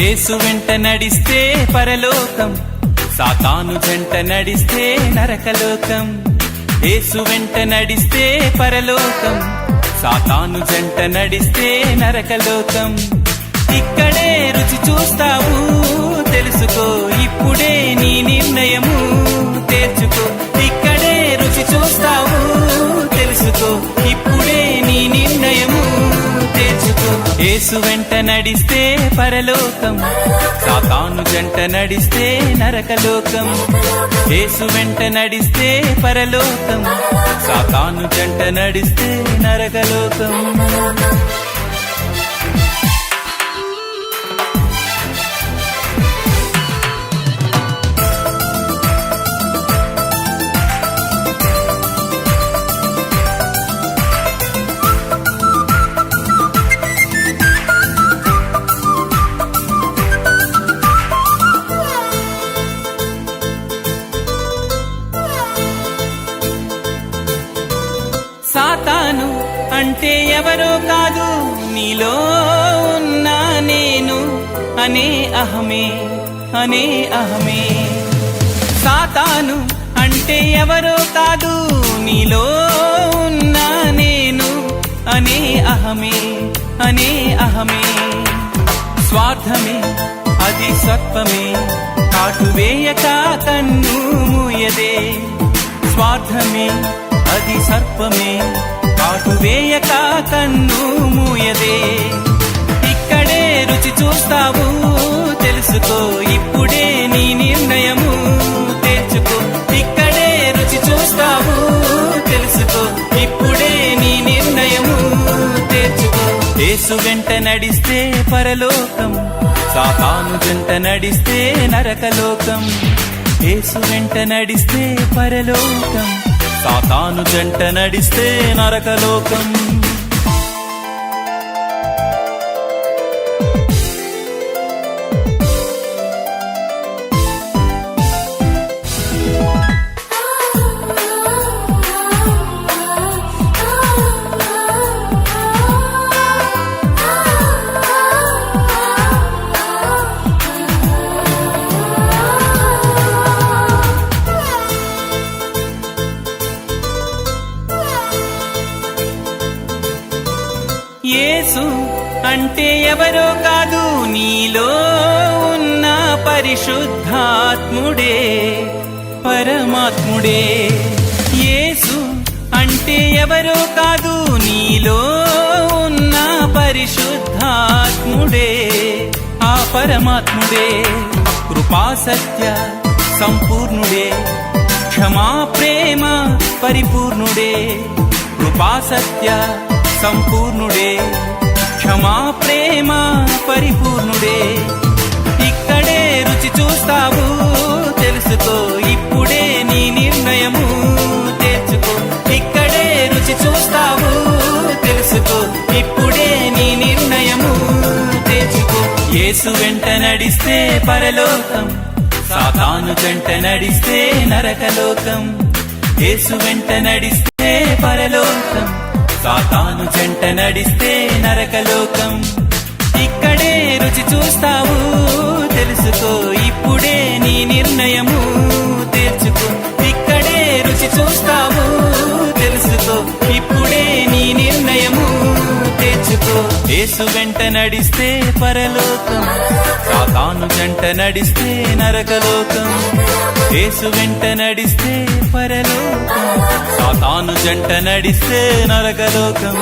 యేసు వెంట నడిస్తే పరలోకం. సాతాను జంట నడిస్తే నరకలోకం. యేసు వెంట నడిస్తే పరలోకం. సాతాను జంట నడిస్తే నరకలోకం. ఇక్కడే రుచి చూస్తావు తెలుసుకో. ఇప్పుడే నీ నిర్ణయము తేర్చుకో యేసు వెంట నడిస్తే పరలోకం. సాతాను జంట నడిస్తే నరకలోకం. యేసు వెంట నడిస్తే పరలోకం. సాతాను జంట నడిస్తే నరకలోకం. తాను అంటే ఎవరో కాదు. నీలో ఉన్నా నేను. అనే అహమే అనే అహమే. సాతాను అంటే ఎవరో కాదు. నీలో ఉన్నా నేను. అనే అహమే అనే అహమే. స్వార్థమే అది సత్వమే. కాటువేయక కన్ను మూయదే. స్వార్థమే అది సర్పమే. కాటు వేయక కన్ను మూయదే. ఇక్కడే రుచి చూస్తావు తెలుసుకో. ఇప్పుడే నీ నిర్ణయము తెచ్చుకో. ఇక్కడే రుచి చూస్తావు తెలుసుకో. ఇప్పుడే నీ నిర్ణయము తెచ్చుకో. యేసు వెంట నడిస్తే పరలోకం సాతాను జంట నడిస్తే నరకలోకం. యేసు వెంట నడిస్తే పరలోకం. సాతాను జంట నడిస్తే నరకలోకం. యేసు అంటే ఎవరో కాదు నీలో ఉన్న పరిశుద్ధాత్ముడే పరమాత్ముడే. యేసు అంటే ఎవరో కాదు నీలో ఉన్న పరిశుద్ధాత్ముడే ఆ పరమాత్ముడే. కృపా సత్య సంపూర్ణుడే క్షమా ప్రేమ పరిపూర్ణుడే కృపా సత్య సంపూర్ణుడే. క్షమా ప్రేమ పరిపూర్ణుడే. ఇక్కడే రుచి చూస్తావు తెలుసుకో ఇప్పుడే నీ నిర్ణయము తెచ్చుకో. ఇక్కడే రుచి చూస్తావు తెలుసుకో ఇప్పుడే నీ నిర్ణయము తెచ్చుకో. యేసు వెంట నడిస్తే పరలోకం సాతాను జంట నడిస్తే నరకలోకం. యేసు వెంట నడిస్తే పరలోకం. సాతాను జంట నడిస్తే నరకలోకం. ఇక్కడే రుచి చూస్తావు తెలుసుకో ఇప్పుడే నీ నిర్ణయము తెచ్చుకో ఇక్కడే రుచి చూస్తావు తెలుసుకో ఇప్పుడే నీ నిర్ణయము తెచ్చుకో యేసు వెంట నడిస్తే పరలోకం. సాతాను జంట నడిస్తే నరకలోకం. యేసు వెంట నడిస్తే పరలోకం సాతాను జంట నడిస్తే నరకలోకం.